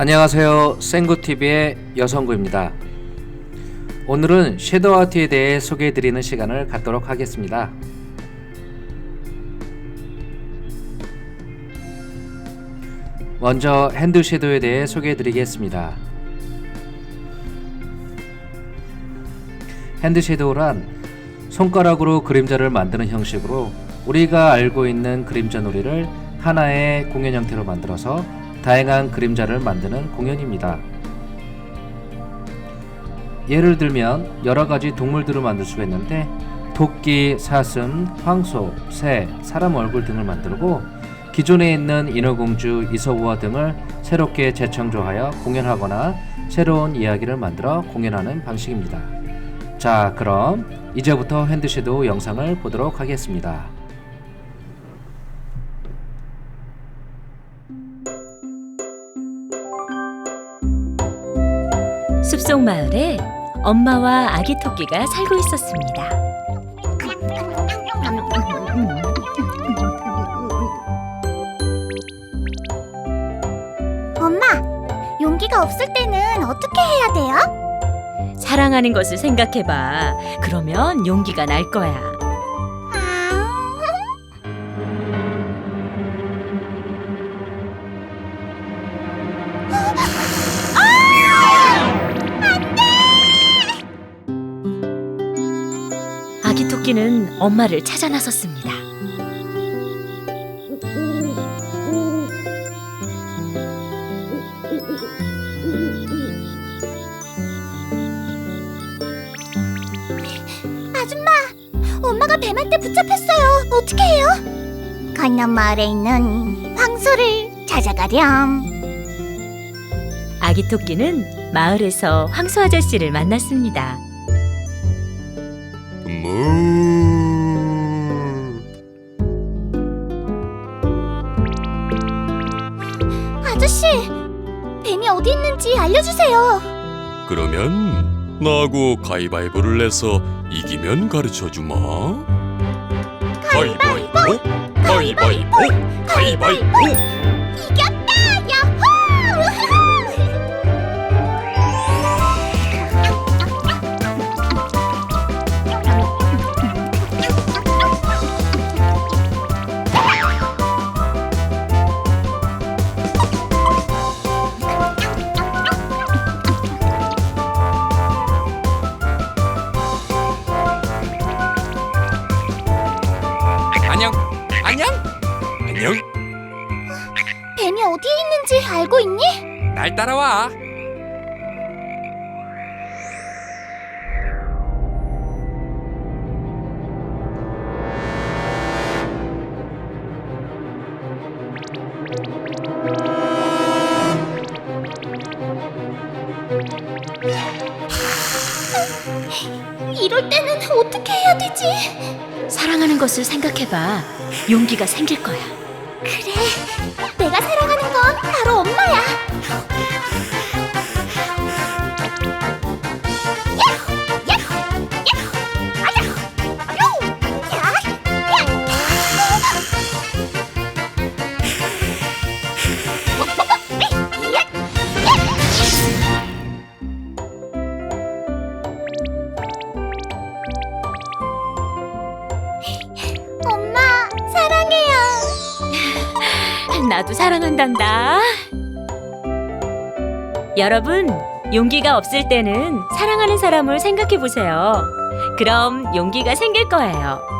안녕하세요. 생구TV의 여성구입니다. 오늘은 섀도우 아트에 대해 소개해드리는 시간을 갖도록 하겠습니다. 먼저 핸드 섀도우에 대해 소개해드리겠습니다. 핸드 섀도우란 손가락으로 그림자를 만드는 형식으로 우리가 알고 있는 그림자 놀이를 하나의 공연 형태로 만들어서 다양한 그림자를 만드는 공연입니다. 예를 들면 여러 가지 동물들을 만들 수가 있는데 토끼, 사슴, 황소, 새, 사람 얼굴 등을 만들고 기존에 있는 인어공주, 이소부화 등을 새롭게 재창조하여 공연하거나 새로운 이야기를 만들어 공연하는 방식입니다. 자, 그럼 이제부터 핸드섀도우 영상을 보도록 하겠습니다. 숲속 마을에 엄마와 아기 토끼가 살고 있었습니다. 엄마, 용기가 없을 때는 어떻게 해야 돼요? 사랑하는 것을 생각해봐. 그러면 용기가 날 거야. 토끼는 엄마를 찾아 나섰습니다. 아줌마, 엄마가 뱀한테 붙잡혔어요. 어떻게 해요? 건너 마을에 있는 황소를 찾아가렴. 아기 토끼는 마을에서 황소 아저씨를 만났습니다. 무. 아저씨, 뱀이 어디 있는지 알려주세요. 그러면 나하고 가위바위보를 내서 이기면 가르쳐 주마. 가위바위보, 가위바위보, 가위바위보. 이겼다! 안녕. 뱀이 어디에 있는지 알고 있니? 날 따라와. 이럴 때는 어떻게 해야 되지? 사랑하는 것을 생각해봐. 용기가 생길 거야. 그래, 내가 사랑하는 건 바로 엄마야. 나도 사랑한단다. 여러분, 용기가 없을 때는 사랑하는 사람을 생각해 보세요. 그럼 용기가 생길 거예요.